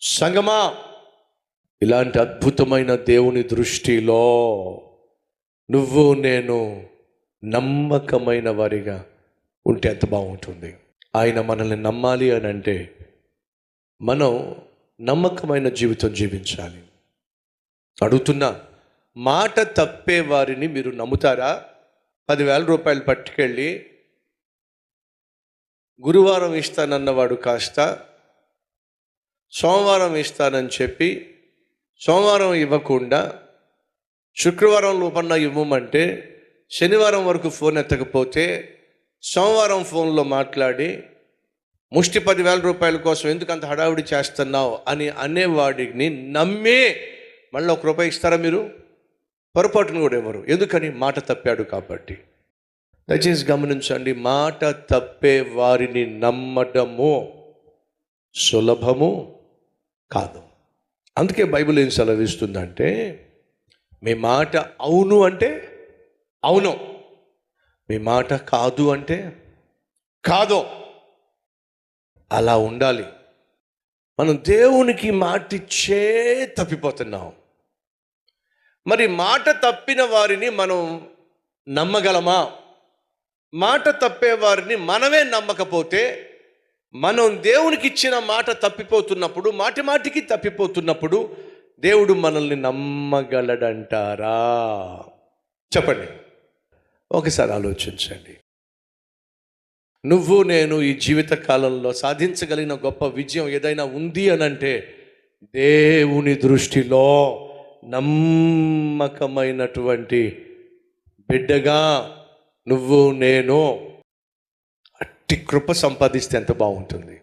సంగమా? ఇలాంటి అద్భుతమైన దేవుని దృష్టిలో నువ్వు నేను నమ్మకమైన వారిగా ఉంటే ఎంత బాగుంటుంది. ఆయన మనల్ని నమ్మాలి అని అంటే మనం నమ్మకమైన జీవితం జీవించాలి. అడుగుతున్నా మాట తప్పే వారిని మీరు నమ్ముతారా? పదివేల రూపాయలు పట్టుకెళ్ళి గురువారం ఇస్తానన్నవాడు కాస్త సోమవారం ఇస్తానని చెప్పి సోమవారం ఇవ్వకుండా శుక్రవారం లోపల ఇవ్వమంటే శనివారం వరకు ఫోన్ ఎత్తకపోతే సోమవారం ఫోన్లో మాట్లాడి ముష్టి పదివేల రూపాయల కోసం ఎందుకు అంత హడావిడి చేస్తున్నావు అని అనేవాడిని నమ్మే మళ్ళీ ఒక రూపాయి ఇస్తారా మీరు? పొరపాటును కూడా ఇవ్వరు. ఎందుకని? మాట తప్పాడు కాబట్టి. దయచేసి గమనించండి మాట తప్పే వారిని నమ్మడము సులభము. కాదు. అందుకే బైబిల్ ఏం సెలవిస్తుందంటే మీ మాట అవును అంటే అవును. మీ మాట కాదు అంటే కాదు. అలా ఉండాలి. మనం దేవునికి మాటిచ్చే తప్పిపోతున్నాం. మరి మాట తప్పిన వారిని మనం నమ్మగలమా? మాట తప్పే వారిని మనమే నమ్మకపోతే మనం దేవునికి ఇచ్చిన మాట తప్పిపోతున్నప్పుడు మాటి మాటికి తప్పిపోతున్నప్పుడు దేవుడు మనల్ని నమ్మగలడంటారా? చెప్పండి. ఒకసారి ఆలోచించండి. నువ్వు నేను ఈ జీవిత కాలంలో సాధించగలిగిన గొప్ప విజయం ఏదైనా ఉంది అని అంటే దేవుని దృష్టిలో నమ్మకమైనటువంటి బిడ్డగా నువ్వు నేను కృప సంపాదిస్తే ఎంత బాగుంటుంది?